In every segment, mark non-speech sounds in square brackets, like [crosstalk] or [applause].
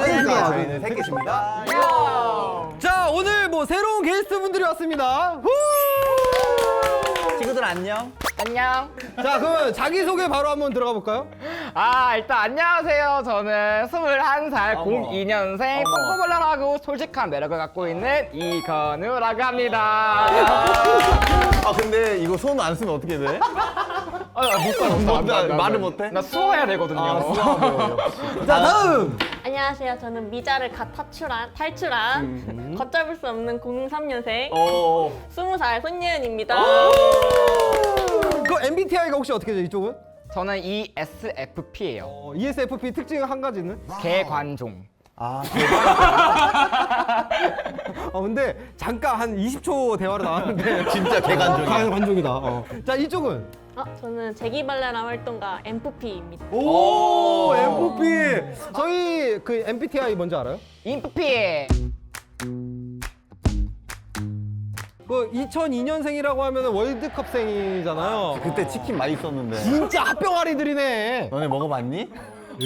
안녕하세요. 저희는 셋get입니다. 자 오늘 뭐 새로운 게스트 분들이 왔습니다. 후! 친구들 안녕. 안녕. 자 그러면 자기 소개 바로 한번 들어가 볼까요? 아, 일단 안녕하세요. 저는 21살 어머. 02년생 어머. 꼼꼼벌랄하고 솔직한 매력을 갖고 있는 이건우라고 합니다. 아 근데 이거 손 안 쓰면 어떻게 돼? 아, 못 가, 못 가. 나- 말을 못해? 나 수호해야 되거든요. 아. [laughs] 자 다음 안녕하세요. 저는 미자를 갓 탈출한, 탈출한 걷잡을 수 없는 03년생 어. 20살 손예은입니다. 그 MBTI가 혹시 어떻게 돼 이쪽은? 저는 ESFP예요. 어, ESFP 특징 한 가지는? 개관종. 아 [laughs] 어 근데 잠깐 한 20초 대화로 나왔는데 진짜 개간종이야. 관- 관종이다. 어. 자 이쪽은? 어, 저는 재기발랄한 활동가 MFP입니다. 오, MFP. 저희 그 MBTI 뭔지 알아요? 인프피. 그 2002년생이라고 하면 월드컵생이잖아요. 그때 치킨 많이 썼는데. 진짜 합병아리들이네. 너네 먹어봤니?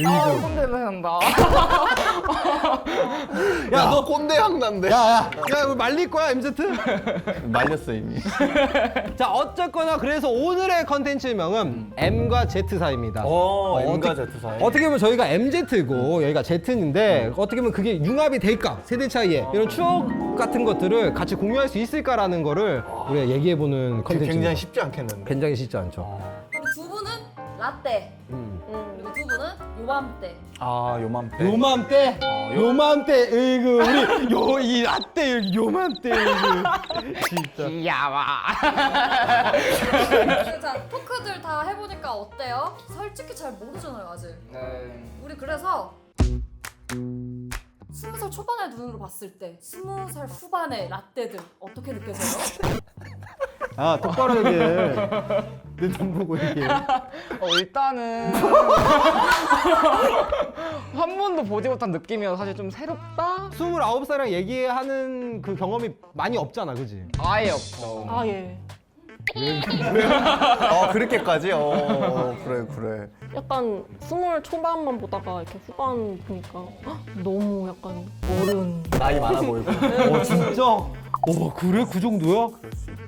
아, 꼰대를 한다. [laughs] 꼰대 향 난데. 야, 이거 말릴 거야, MZ? [laughs] 말렸어 이미. [laughs] 자, 어쨌거나 그래서 오늘의 컨텐츠명은 M과 Z 사이입니다. 어 M과 어떻게- Z 사이. 어떻게 보면 저희가 MZ고 여기가 Z인데 어떻게 보면 그게 융합이 될까? 세대 차이에 이런 추억 같은 것들을 같이 공유할 수 있을까라는 거를 우리가 얘기해보는 컨텐츠. 굉장히 쉽지 않겠는데. 굉장히 쉽지 않죠. 그리고 두 분은 라떼 음. 음, 그리고 두 분은 요맘때 아 요맘때. 요맘때, 요맘때, 으이그 우리 요 이 라떼 요맘때, 으이그 [laughs] 진짜. 귀여워. 자 토크들 다 해보니까 어때요? 솔직히 잘 모르잖아요 아직 네. 우리 그래서 스무 살 초반의 눈으로 봤을 때 스무 살 후반의 라떼들 어떻게 느껴져요? [laughs] 아 똑바로 얘기해. [laughs] 내눈 보고 얘기해. 어, 일단은 [laughs] 한 번도 보지 못한 느낌이어서 사실 좀 새롭다? 29살이랑 얘기하는 그 경험이 많이 없잖아, 그지? 아예 없죠. 아, 예. 어 그렇게까지? 어 그래 그래. 약간 스물 초반만 보다가 이렇게 후반 보니까 헉, 너무 약간 어른. 나이 많아 보이고. 어 진짜? 어 그래 그 정도야?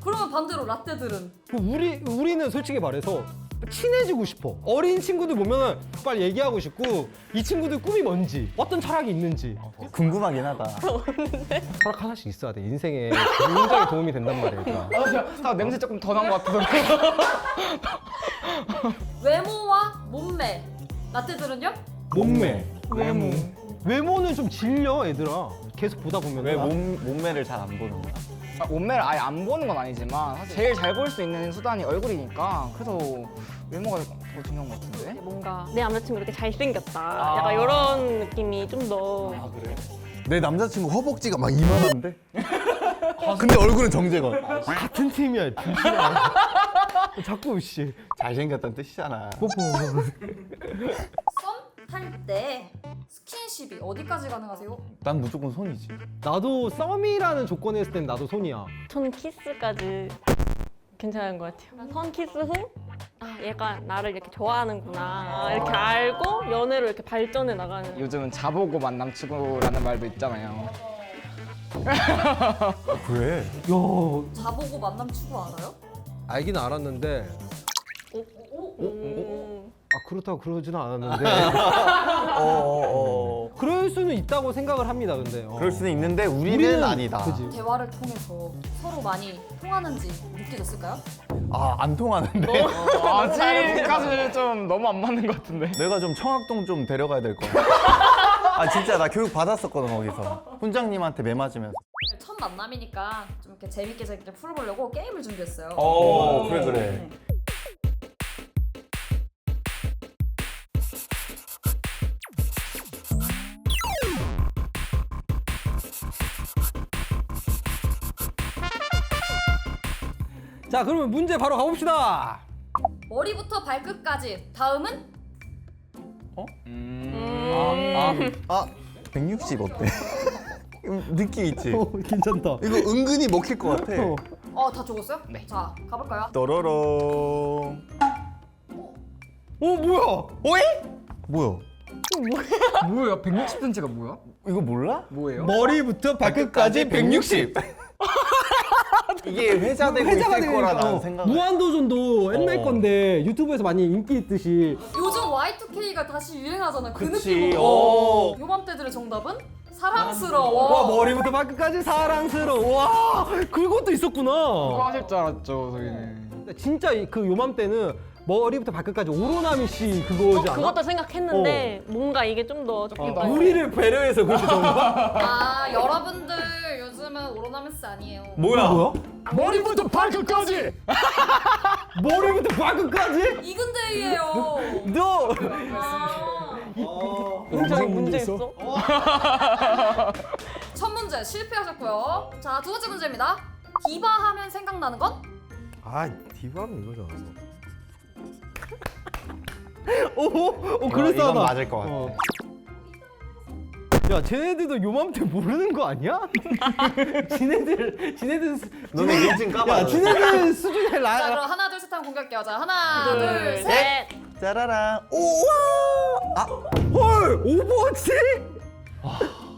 그러면 반대로 라떼들은 그 우리 우리는 솔직히 말해서 친해지고 싶어. 어린 친구들 보면은 빨리 얘기하고 싶고 이 친구들 꿈이 뭔지 어떤 철학이 있는지 궁금하긴 하다. [laughs] 철학 하나씩 있어야 돼. 인생에 굉장히 도움이 된단 말이야. 그러니까. 아, 냄새 조금 더 난 것 같아서. [laughs] 외모와 몸매 라떼들은요? 몸매. 외모. 외모는 좀 질려 얘들아. 계속 보다 보면 왜 몸 몸매를 잘 안 보는 거야? 아, 몸매를 아예 안 보는 건 아니지만 사실 제일 잘볼수 있는 수단이 얼굴이니까 그래서 외모가 더 중요한 것 같은데? 뭔가 내 남자친구 이렇게 잘생겼다. 아. 약간 이런 느낌이 좀 더. 내 남자친구 허벅지가 막 이만한데? 근데 얼굴은 정재건. 같은 팀이야. 조심해. 자꾸 씨. 잘생겼다는 뜻이잖아. 뽀뽀. 썸탈때 스킨십이 어디까지 가능하세요? 난 무조건 손이지. 나도 썸이라는 조건에 했을 땐 나도 손이야. 전 키스까지 괜찮은 것 같아요. 선 키스 후, 아, 얘가 나를 이렇게 좋아하는구나. 이렇게 알고 연애로 이렇게 발전해 나가는. 요즘은 자보고 만남치고라는 말도 있잖아요. [laughs] 그래? 야, 자보고 만남 추구 알아요? 알긴 알았는데 음, 아 그렇다고 그러지는 않았는데 [laughs] 어, 어, 어. 그럴 수는 있다고 생각을 합니다. 근데 어. 그럴 수는 있는데 우리는, 아니다. 그지. 대화를 통해서 서로 많이 통하는지 느껴졌을까요? 아, 안 통하는데. [laughs] 아직까지는 좀 너무 안 맞는 것 같은데. 내가 좀 청학동 좀 데려가야 될 거야. [laughs] 아, 진짜 나 교육 받았었거든, 거기서. 훈장님한테 매 맞으면서. 첫 만남이니까 좀 이렇게 재밌게 재밌게 풀어보려고 게임을 준비했어요. 어, 그래, 그래. 자 그러면 문제 바로 가봅시다. 머리부터 발끝까지. 다음은 음. 아, 160 어때? [laughs] 음, 느낌 있지? 어, 괜찮다. 이거 은근히 먹힐 것 같아. 어. 어 다 적었어요? 네. 자 가볼까요? 또로롱. 어 뭐야? 뭐야? 뭐야? 160cm가 뭐야? 이거 몰라? 뭐예요? 머리부터 발끝까지 160. 이게 회자되고 회자가 있을 거라 되니까. 나는 어, 생각. 무한도전도 옛날 어. 건데 유튜브에서 많이 인기 있듯이 요즘 Y2K가 다시 유행하잖아. 그 그치, 느낌으로. 어. 요맘때들의 정답은 사랑스러워. 와 머리부터 발끝까지 사랑스러워. 와 그것도 있었구나. 하실 줄 알았죠, 저희는. 근데 진짜 이- 그 요맘때는 머리부터 발끝까지 오로나미 씨 그거지 않아? 그것도 생각했는데 뭔가 이게 좀더 조금 더 우리를 배려해서 그렇게 거야? 아 여러분들 요즘은 오로나미스 아니에요. 뭐야? 뭐야? 머리부터 발끝까지! [laughs] 머리부터 발끝까지? 이근대이에요. 너 아. 굉장히 문제 있어. 첫 문제 실패하셨고요. 자 두 번째 문제입니다. 디바 하면 생각나는 건? 아, 디바는 이거잖아. 오, 오, 그럴싸하다. 맞을 것 같아. 어. 야, 쟤네들도 요맘때 모르는 거 아니야? [laughs] 지네들, 지네들, 수- 너네 인증 까봐. 야, 지네들 수준의 자 라. 그럼 하나 둘 셋 하면 공개할게요. 자 하나 둘, 둘 셋. 셋. 짜라랑. 우와. 아, 헐, 오버워치?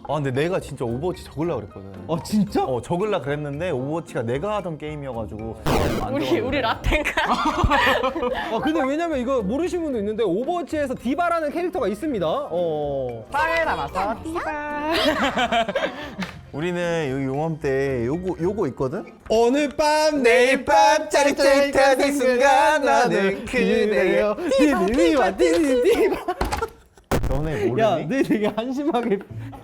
아 근데 내가 진짜 오버워치 적으려 그랬거든. 아, 진짜? 어 적으려 그랬는데 오버워치가 내가 하던 게임이어가지고 안 우리. 우리 라텐가. [laughs] 아, 근데 왜냐면 이거 모르시는 분도 있는데 오버워치에서 디바라는 캐릭터가 있습니다. 어. 빵에 담아서. [laughs] 우리는 여기 용암 때 요거 요거 있거든. 오늘 밤 내일 밤 짜릿짜릿한 이 순간 나는 그대여 디디디와 디디디와 너네 모르니? 야, 내 되게 한심하게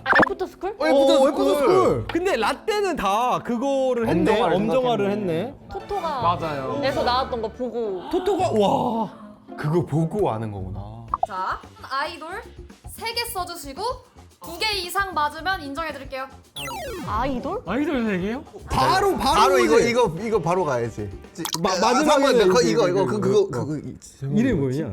아, 애프터 스쿨? 어, 애프터 스쿨. 근데 라떼는 다 그거를 했네. 엄정화를 엄정화를. 했네. 토토가 맞아요. 에서 나왔던 거 보고 토토가 와. 그거 보고 아는 거구나. 자 아이돌 세 개 써주시고 두 개 이상 맞으면 인정해드릴게요. 아이돌? 아이돌 세계요? 바로 바로, 바로 이거. 이거 이거 바로 가야지. 마- 아, 잠깐만, 그, 이제 이거 이거 그- 그 그거 그- 그거 이- 이름이 뭐냐?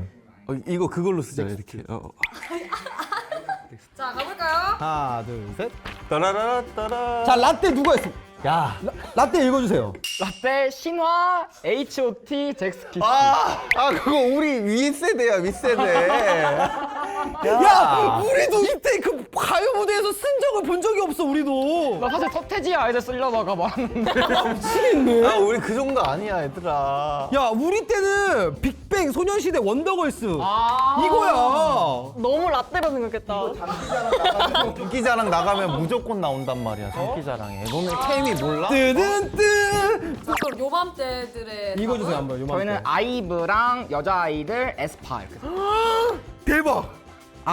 어, 이거 그걸로 쓰자 이렇게. 어. [laughs] 자 가볼까요? 하나, 둘, 셋. 따라라라 따라. 자, 라떼 누가 했어? 야. 라, 라떼 읽어 주세요. 라떼 신화 H.O.T 잭스키스. 아, 아 그거 우리 윗세대야 윗세대. 야, 우리도 이때 그 가요 무대에서 쓴 적을 본 적이 없어, 우리도. 나 사실 서태지 아이들 쓰려다가 말았는데. 미치겠네. 아 우리 그 정도 아니야 얘들아. 야, 우리 때는 빅뱅, 소년시대, 원더걸스. 아. 이거야. 너무 라떼라 생각했다. 장기자랑 나가면 무조건 나온단 말이야 장기자랑에. 너네 케미 몰라? 뜨든뜨. 자 그럼 요맘때들의 읽어 주세요? 한번. 요만큼. 저희는 아이브랑 여자아이들 에스파 이렇게. [gasps] 대박.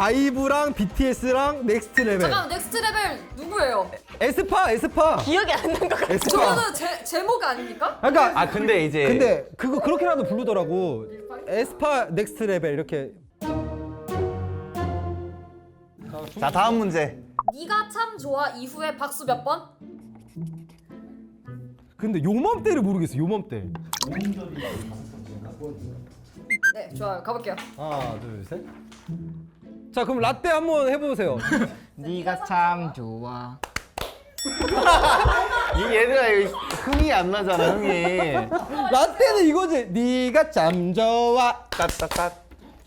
아이브랑 BTS랑 넥스트 레벨. 잠깐만 넥스트 레벨 누구예요? 에스파, 에스파. 기억이 안 난 것 같아. 에스파. 저거는 제, 제목 아닙니까? 그러니까 아 근데 이제 근데 그거 그렇게라도 부르더라고. 에스파 넥스트 레벨 이렇게. 자 다음 문제. 네가 참 좋아 이후에 박수 몇 번? 근데 요맘때를 모르겠어. 요맘때. 네 좋아요 가볼게요. 하나, 둘, 셋. 자, 그럼 라떼 한번 해보세요. [laughs] 네가 참 좋아. [laughs] 이 얘들아 이거 흥이 안 나잖아 흥이. 라떼는 이거지. 네가 참 좋아. 따따따.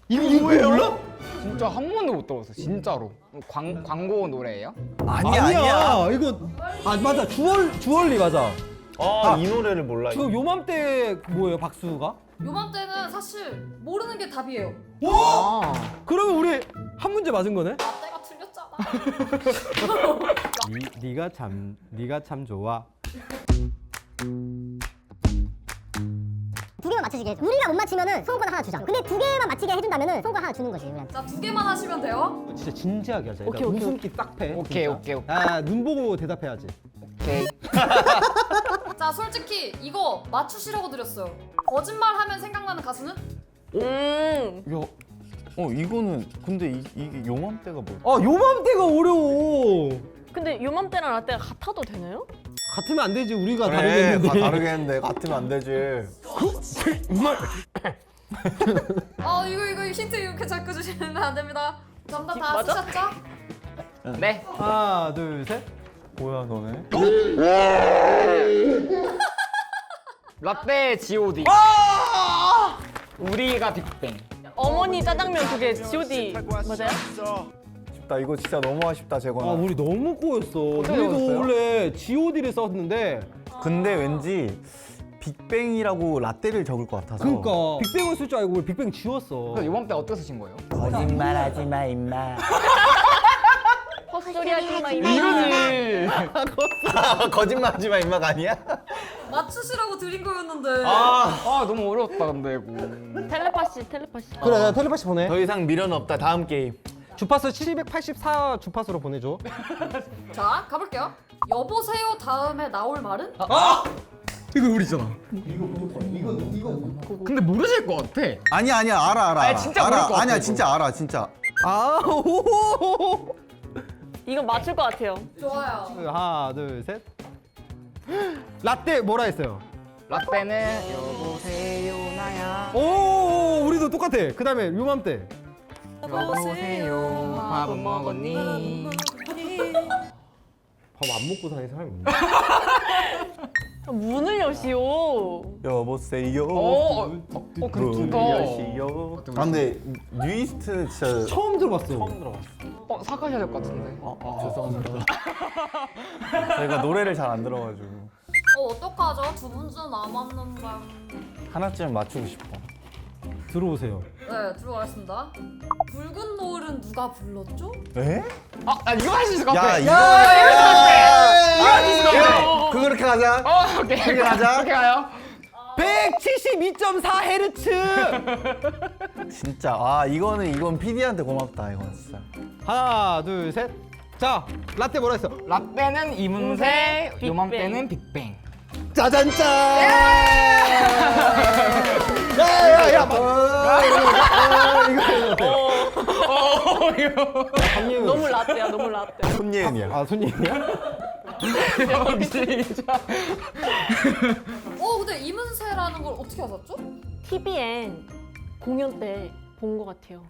이거 이거 몰라? 진짜 한 번도 못 들어봤어 진짜로. 광 광고 노래예요? 아니야 아니야. 이거 아 맞아. 주얼 주얼리 맞아. 아 이 노래를 몰라. 지금 요맘때 뭐예요, 박수가? 요맘 때는 사실 모르는 게 답이에요. 와! 그러면 우리 한 문제 맞은 거네? 나 때가 틀렸잖아. 니, 네가 참 네가 참 좋아. 두 개만 맞추시게 해줘. 우리가 못 맞히면은 소원권 하나 주자. 근데 두 개만 맞히게 해준다면은 소원권 하나 주는 거지 우리한테. 자 두 개만 하시면 돼요. 진짜 진지하게 하자. 오케이, 오케이, 웃음기 딱 패. 오케이, 진짜. 오케이, 오케이. 아, 눈 보고 대답해야지. 오케이. [laughs] 자 솔직히 이거 맞추시라고 드렸어요. 거짓말하면 생각나는 가수는? 음. 야, 어 이거는 근데 이, 이게 용암때가 뭐? 아, 요맘때가 어려워. 근데 요맘때랑 라떼가 같아도 되나요? 같으면 안 되지. 우리가 그래, 다르겠는데. 다 다르겠는데 같으면 안 되지. [laughs] 아 이거 이거 힌트 이렇게 자꾸 주시면 안 됩니다. 정답 다 맞아? 쓰셨죠? 네. 하나, 둘, 셋. 뭐야 너네? 라떼 G.O.D. 우리가 빅뱅. 어머니 짜장면 그게 G.O.D 맞아요? 아쉽다. 이거 진짜 너무 아쉽다, 아 재건아. 우리 너무 꼬였어. 우리도? 원래 G.O.D를 썼는데 근데 왠지 빅뱅이라고 라떼를 적을 것 같아서. 그러니까 빅뱅을 쓸 줄 알고 빅뱅 지웠어. 그래서 이번 때 어떻게 쓰신 거예요? 거짓말하지 마, 임마. [laughs] 헛소리 하지 마 이거. 이러지. 거짓말하지 마, 임마가 아니야? 맞추시라고 드린 거였는데. 아 너무 어려웠다 근데 이거. 텔레파시 텔레파시. 그래 나 텔레파시 보내. 더 이상 미련 없다. 다음 게임. 주파수 784 주파수로 보내줘. [laughs] 자, 가볼게요. 여보세요 다음에 나올 말은? 이거 우리잖아. 근데 모르실 것 같아. 아니야, 아니야. 알아, 알아. 아니, 진짜 알아. 모를 것 같아, 아니야. 진짜 알아, 진짜. 아 오. 이건 맞출 것 같아요. 좋아요. 하나 둘 셋. [gasps] 라떼 뭐라 했어요? 라떼는 여보세요 나야. 오 우리도 똑같아. 그다음에 요맘때. 여보세요 밥은 먹었니? [laughs] 밥안 먹고 사는 사람이 없네. [laughs] 문을 여시오. 여보세요. 어, 어, 어 근데 문을 여시오. 아, 근데 뉴이스트는 진짜 처음 들어봤어. 처음 들어봤어. 어, 사과하셔야 될 것 같은데. 어, 죄송합니다. [laughs] 저희가 노래를 잘 안 들어가지고 어, 어떡하죠? 두 분째 남았는데. 하나쯤 맞추고 싶어. 들어오세요. 네, 들어가겠습니다. 붉은 노을은 누가 불렀죠? 에? 아, 아 이거 할 수 있을 것야 같아. 이거. 이거 있을 것 같아. 야, 그렇게 하자. 어, 오케이. 그렇게 하자. 그렇게 가요. 172.4 헤르츠. [laughs] 진짜 아 이거는 이건 PD한테 고맙다 이건 진짜. 하나 둘 셋. 자 라떼 뭐라 했어? 라떼는 이문세. 요맘때는 빅뱅. 짜잔짠. 야야야. 어, 이거. 너무 라떼야 너무 라떼. 손예은이야. 아 손님이야? 진짜. 어, 근데 이문세라는 걸 어떻게 하셨죠? TVN 공연 때 본 것 같아요.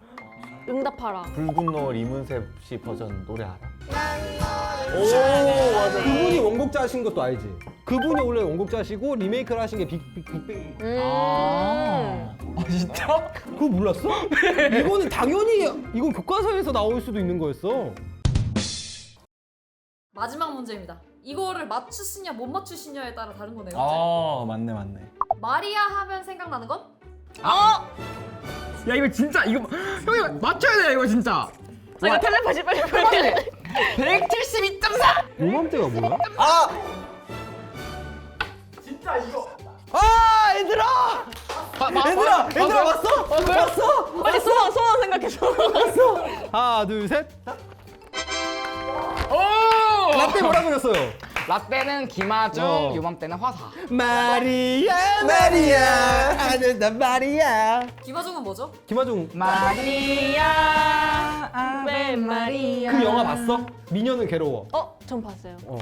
응답하라. 붉은 노을 이문세 씨 버전 노래 알아? 그분이 원곡자신 것도 알지? 그분이 원래 원곡자시고 리메이크를 하신 게 빅, 빅, 빅뱅. 음. 아, 진짜? 그거 몰랐어? 이거는 당연히 이건 교과서에서 나올 수도 있는 거였어. 마지막 문제입니다. 이거를 맞추시냐 못 맞추시냐에 따라 다른 거네요. 아 맞네 맞네. 마리아 하면 생각나는 건? 야, 이거 진짜, 이거, [gasps] 형, 이거 맞춰야 돼, 이거 진짜. 아, 이거 텔레파시 빨리 빨리. 172.4! 요맘때가 뭐야? 아아 얘들아! 얘들아! 얘들아 왔어? 왔어? 빨리 소원 소원 생각해 소원. [laughs] 하나 둘 셋. 오! 라떼 뭐라 그랬어요? 라떼는 김아중, 어. 요맘때는 화사. 마리아 마리아 하늘다 마리아. 김하중은 뭐죠? 김하중 마리아, 아베 마리아. 그 영화 봤어? 미녀는 괴로워. 어, 전 봤어요. 어.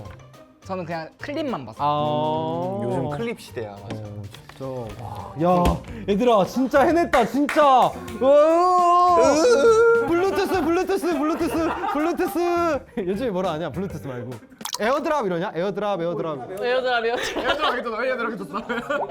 저는 그냥 클립만 봤어요. 아 요즘 클립 시대야. 맞아. 어, 진짜. 와. 야, 얘들아, 진짜 해냈다, 진짜. 오! 블루투스, 블루투스, 블루투스, 블루투스. 요즘에 뭐라 하냐? 블루투스 말고. 에어드랍 이러냐? 에어드랍, 에어드랍. 에어드랍 에어드랍. 얘들아, 얘들아, 얘들아.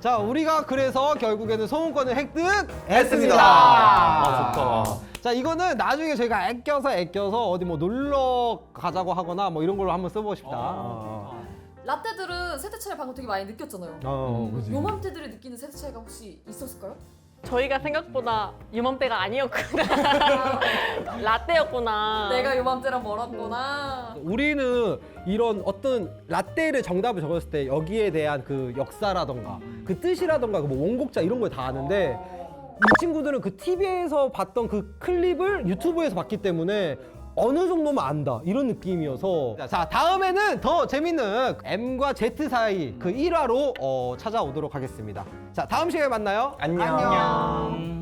자, 우리가 그래서 결국에는 소원권을 획득했습니다. 했습니다. 아 좋다. 자, 이거는 나중에 저희가 아껴서 아껴서 어디 뭐 놀러 가자고 하거나 뭐 이런 걸로 한번 써보고 싶다. 어, 라떼들은 세대 차이 방금 되게 많이 느꼈잖아요. 어, 그지. 요맘때들이 느끼는 세대 차이가 혹시 있었을까요? 저희가 생각보다 유맘때가 아니었구나. [laughs] 라떼였구나. 내가 요맘때랑 멀었구나. 우리는 이런 어떤 라떼를 정답을 적었을 때 여기에 대한 그 역사라던가 그 뜻이라던가 그뭐 원곡자 이런 걸 다 아는데 이 친구들은 그 TV에서 봤던 그 클립을 유튜브에서 봤기 때문에 어느 정도만 안다. 이런 느낌이어서. 자 다음에는 더 재밌는 M과 Z 사이 그 1화로 어, 찾아오도록 하겠습니다. 자 다음 시간에 만나요. 안녕.